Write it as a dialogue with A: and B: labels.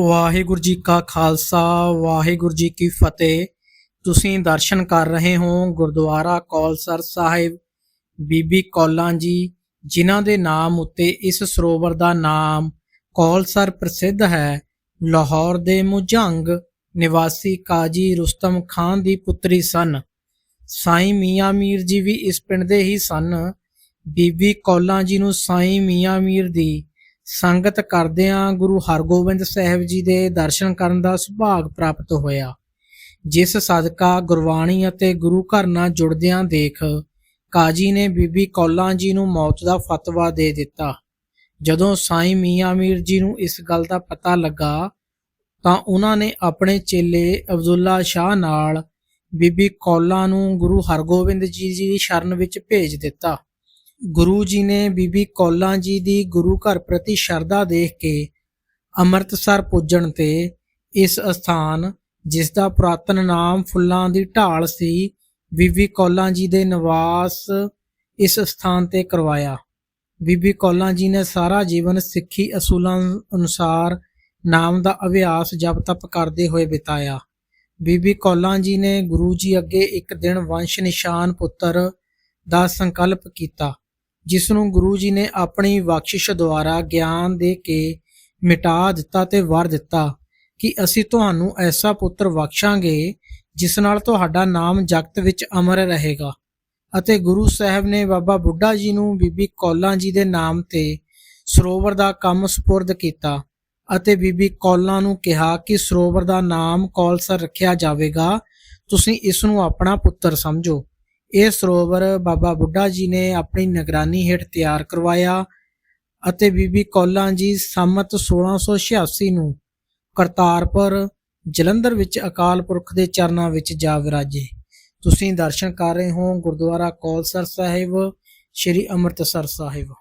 A: ਵਾਹਿਗੁਰੂ ਜੀ ਕਾ ਖਾਲਸਾ, ਵਾਹਿਗੁਰੂ ਜੀ ਕੀ ਫਤਿਹ। ਤੁਸੀਂ ਦਰਸ਼ਨ ਕਰ ਰਹੇ ਹੋ ਗੁਰਦੁਆਰਾ ਕੌਲਸਰ ਸਾਹਿਬ, ਬੀਬੀ ਕੌਲਾਂ ਜੀ, ਜਿਨ੍ਹਾਂ ਦੇ ਨਾਮ ਉੱਤੇ ਇਸ ਸਰੋਵਰ ਦਾ ਨਾਮ ਕੌਲਸਰ ਪ੍ਰਸਿੱਧ ਹੈ। ਲਾਹੌਰ ਦੇ ਮੁਝੰਗ ਨਿਵਾਸੀ ਕਾਜੀ ਰੁਸਤਮ ਖਾਨ ਦੀ ਪੁੱਤਰੀ ਸਨ। ਸਾਈਂ ਮੀਆਂ ਮੀਰ ਜੀ ਵੀ ਇਸ ਪਿੰਡ ਦੇ ਹੀ ਸਨ। ਬੀਬੀ ਕੌਲਾਂ ਜੀ ਨੂੰ ਸਾਈਂ ਮੀਆਂ ਮੀਰ ਦੀ ਸੰਗਤ ਕਰਦਿਆਂ ਗੁਰੂ ਹਰਗੋਬਿੰਦ ਸਾਹਿਬ ਜੀ ਦੇ ਦਰਸ਼ਨ ਕਰਨ ਦਾ ਸੁਭਾਗ ਪ੍ਰਾਪਤ ਹੋਇਆ। ਜਿਸ ਸਦਕਾ ਗੁਰਬਾਣੀ ਅਤੇ ਗੁਰੂ ਘਰ ਨਾਲ ਜੁੜਦਿਆਂ ਦੇਖ ਕਾਜੀ ਨੇ ਬੀਬੀ ਕੌਲਾਂ ਜੀ ਨੂੰ ਮੌਤ ਦਾ ਫਤਵਾ ਦੇ ਦਿੱਤਾ। ਜਦੋਂ ਸਾਈਂ ਮੀਆਂ ਮੀਰ ਜੀ ਨੂੰ ਇਸ ਗੱਲ ਦਾ ਪਤਾ ਲੱਗਾ, ਤਾਂ ਉਹਨਾਂ ਨੇ ਆਪਣੇ ਚੇਲੇ ਅਬਦੁੱਲਾ ਸ਼ਾਹ ਨਾਲ ਬੀਬੀ ਕੌਲਾਂ ਨੂੰ ਗੁਰੂ ਹਰਗੋਬਿੰਦ ਜੀ ਦੀ ਸ਼ਰਨ ਵਿੱਚ ਭੇਜ ਦਿੱਤਾ। ਗੁਰੂ ਜੀ ਨੇ ਬੀਬੀ ਕੌਲਾਂ ਜੀ ਦੀ ਗੁਰੂ ਘਰ ਪ੍ਰਤੀ ਸ਼ਰਧਾ ਦੇਖ ਕੇ ਅੰਮ੍ਰਿਤਸਰ ਪੁੱਜਣ ਤੇ ਇਸ ਸਥਾਨ ਜਿਸ ਦਾ ਪੁਰਾਤਨ ਨਾਮ ਫੁੱਲਾਂ ਦੀ ਢਾਲ ਸੀ, ਬੀਬੀ ਕੌਲਾਂ ਜੀ ਦੇ ਨਿਵਾਸ ਇਸ ਸਥਾਨ ਤੇ ਕਰਵਾਇਆ। ਬੀਬੀ ਕੌਲਾਂ ਜੀ ਨੇ ਸਾਰਾ ਜੀਵਨ ਸਿੱਖੀ ਅਸੂਲਾਂ ਅਨੁਸਾਰ ਨਾਮ ਦਾ ਅਭਿਆਸ ਜਪ ਤਪ ਕਰਦੇ ਹੋਏ ਬਿਤਾਇਆ। ਬੀਬੀ ਕੌਲਾਂ ਜੀ ਨੇ ਗੁਰੂ ਜੀ ਅੱਗੇ ਇੱਕ ਦਿਨ ਵੰਸ਼ ਨਿਸ਼ਾਨ ਪੁੱਤਰ ਦਾ ਸੰਕਲਪ ਕੀਤਾ। ਜਿਸ ਨੂੰ ਗੁਰੂ ਜੀ ਨੇ ਆਪਣੀ ਬਖਸ਼ਿਸ਼ ਦੁਆਰਾ ਗਿਆਨ ਦੇ ਕੇ ਮਿਟਾ ਦਿੱਤਾ ਤੇ ਵਰ ਦਿੱਤਾ ਕਿ ਅਸੀਂ ਤੁਹਾਨੂੰ ਐਸਾ ਪੁੱਤਰ ਬਖਸ਼ਾਂਗੇ ਜਿਸ ਨਾਲ ਤੁਹਾਡਾ ਨਾਮ ਜਗਤ ਵਿੱਚ ਅਮਰ ਰਹੇਗਾ। ਅਤੇ ਗੁਰੂ ਸਾਹਿਬ ਨੇ ਬਾਬਾ ਬੁੱਢਾ ਜੀ ਨੂੰ ਬੀਬੀ ਕੌਲਾਂ ਜੀ ਦੇ ਨਾਮ ਤੇ ਸਰੋਵਰ ਦਾ ਕੰਮ ਸਪੁਰਦ ਕੀਤਾ ਅਤੇ ਬੀਬੀ ਕੌਲਾਂ ਨੂੰ ਕਿਹਾ ਕਿ ਸਰੋਵਰ ਦਾ ਨਾਮ ਕੌਲਸਰ ਰੱਖਿਆ ਜਾਵੇਗਾ, ਤੁਸੀਂ ਇਸ ਨੂੰ ਆਪਣਾ ਪੁੱਤਰ ਸਮਝੋ। ਇਹ ਸਰੋਵਰ ਬਾਬਾ ਬੁੱਢਾ ਜੀ ਨੇ ਆਪਣੀ ਨਿਗਰਾਨੀ ਹੇਠ ਤਿਆਰ ਕਰਵਾਇਆ ਅਤੇ ਬੀਬੀ ਕੌਲਾਂ ਜੀ ਸੰਮਤ 1686 ਨੂੰ ਕਰਤਾਰਪੁਰ ਜਲੰਧਰ ਵਿੱਚ ਅਕਾਲ ਪੁਰਖ ਦੇ ਚਰਨਾਂ ਵਿੱਚ ਜਾ ਵਿਰਾਜੇ। ਤੁਸੀਂ ਦਰਸ਼ਨ ਕਰ ਰਹੇ ਹੋ ਗੁਰਦੁਆਰਾ ਕੌਲਸਰ ਸਾਹਿਬ, ਸ੍ਰੀ ਅੰਮ੍ਰਿਤਸਰ ਸਾਹਿਬ।